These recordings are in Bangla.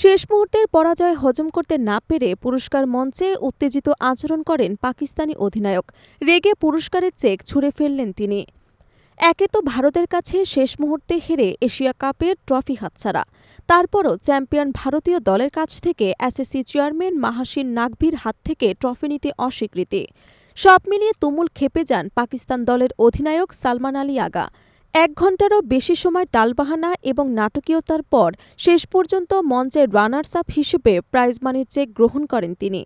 শেষ মুহূর্তের পরাজয় হজম করতে না পেরে পুরস্কার মঞ্চে উত্তেজিত আচরণ করেন পাকিস্তানি অধিনায়ক। রেগে পুরস্কারের চেক ছুঁড়ে ফেললেন তিনি। একে তো ভারতের কাছে শেষ মুহূর্তে হেরে এশিয়া কাপের ট্রফি হাতছাড়া। তারপরও চ্যাম্পিয়ন ভারতীয় দলের কাছ থেকে এসএসসি চেয়ারম্যান মাহাসিন নাকভির হাত থেকে ট্রফি নিতে অস্বীকৃতি। সব মিলিয়ে তুমুল খেপে যান পাকিস্তান দলের অধিনায়ক সালমান আলী আগা। এক ঘন্টারও বেশি সময় টালবাহানা এবং নাটকীয়তার পর শেষ পর্যন্ত মঞ্চের রানার্স আপ হিসেবে প্রাইজ মানির চেক গ্রহণ করেন তিনি।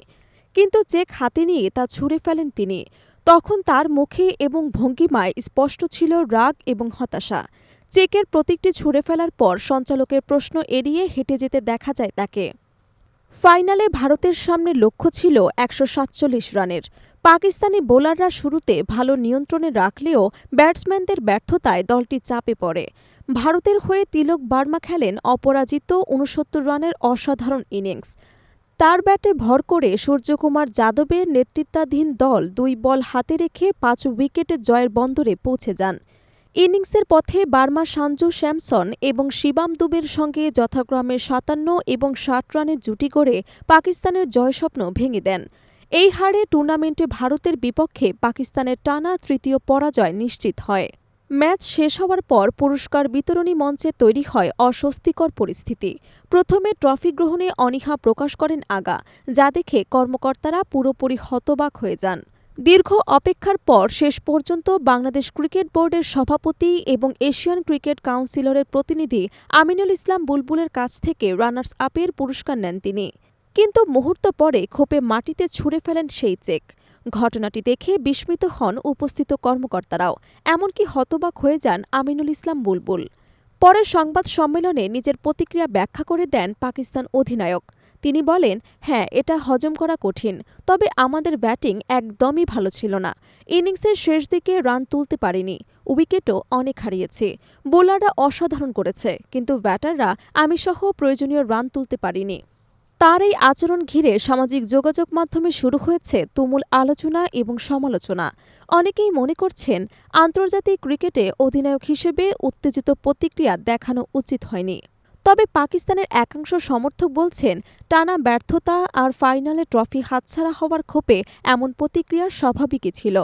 কিন্তু চেক হাতে নিয়ে তা ছুঁড়ে ফেলেন তিনি। তখন তার মুখে এবং ভঙ্গিমায় স্পষ্ট ছিল রাগ এবং হতাশা। চেকের প্রতীকটি ছুঁড়ে ফেলার পর সঞ্চালকের প্রশ্ন এড়িয়ে হেঁটে যেতে দেখা যায় তাকে। ফাইনালে ভারতের সামনে লক্ষ্য ছিল একশো সাতচল্লিশ রানের। পাকিস্তানি বোলাররা শুরুতে ভালো নিয়ন্ত্রণে রাখলেও ব্যাটসম্যানদের ব্যর্থতায় দলটি চাপে পড়ে। ভারতের হয়ে তিলক বার্মা খেলেন অপরাজিত উনসত্তর রানের অসাধারণ ইনিংস। তার ব্যাটে ভর করে সূর্যকুমার যাদবের নেতৃত্বাধীন দল দুই বল হাতে রেখে পাঁচ উইকেটে জয়ের বন্দরে পৌঁছে যান। ইনিংসের পথে বার্মা সাঞ্জু স্যামসন এবং শিবাম দুবের সঙ্গে যথাক্রমে সাতান্ন এবং ষাট রানের জুটি করে পাকিস্তানের জয়স্বপ্ন ভেঙে দেন। এই হারে টুর্নামেন্টে ভারতের বিপক্ষে পাকিস্তানের টানা তৃতীয় পরাজয় নিশ্চিত হয়। ম্যাচ শেষ হওয়ার পর পুরস্কার বিতরণী মঞ্চে তৈরি হয় অস্বস্তিকর পরিস্থিতি। প্রথমে ট্রফি গ্রহণে অনীহা প্রকাশ করেন আগা, যা দেখে কর্মকর্তারা পুরোপুরি হতবাক হয়ে যান। দীর্ঘ অপেক্ষার পর শেষ পর্যন্ত বাংলাদেশ ক্রিকেট বোর্ডের সভাপতি এবং এশিয়ান ক্রিকেট কাউন্সিলরের প্রতিনিধি আমিনুল ইসলাম বুলবুলের কাছ থেকে রানার্স আপের পুরস্কার নেন তিনি। কিন্তু মুহূর্ত পরে ক্ষোপে মাটিতে ছুঁড়ে ফেলেন সেই চেক। ঘটনাটি দেখে বিস্মিত হন উপস্থিত কর্মকর্তারাও। এমনকি হতবাক হয়ে যান আমিনুল ইসলাম বুলবুল। পরের সংবাদ সম্মেলনে নিজের প্রতিক্রিয়া ব্যাখ্যা করে দেন পাকিস্তান অধিনায়ক। তিনি বলেন হ্যাঁ এটা হজম করা কঠিন, তবে আমাদের ব্যাটিং একদমই ভালো ছিল না। ইনিংসের শেষ দিকে রান তুলতে পারিনি, উইকেটও অনেক হারিয়েছে। বোলাররা অসাধারণ করেছে, কিন্তু ব্যাটাররা আমি সহ প্রয়োজনীয় রান তুলতে পারিনি। তার এই আচরণ ঘিরে সামাজিক যোগাযোগ মাধ্যমে শুরু হয়েছে তুমুল আলোচনা এবং সমালোচনা। অনেকেই মনে করছেন, আন্তর্জাতিক ক্রিকেটে অধিনায়ক হিসেবে উত্তেজিত প্রতিক্রিয়া দেখানো উচিত হয়নি। তবে পাকিস্তানের একাংশ সমর্থক বলছেন, টানা ব্যর্থতা আর ফাইনালে ট্রফি হাতছাড়া হওয়ার ক্ষোভে এমন প্রতিক্রিয়া স্বাভাবিকই ছিল।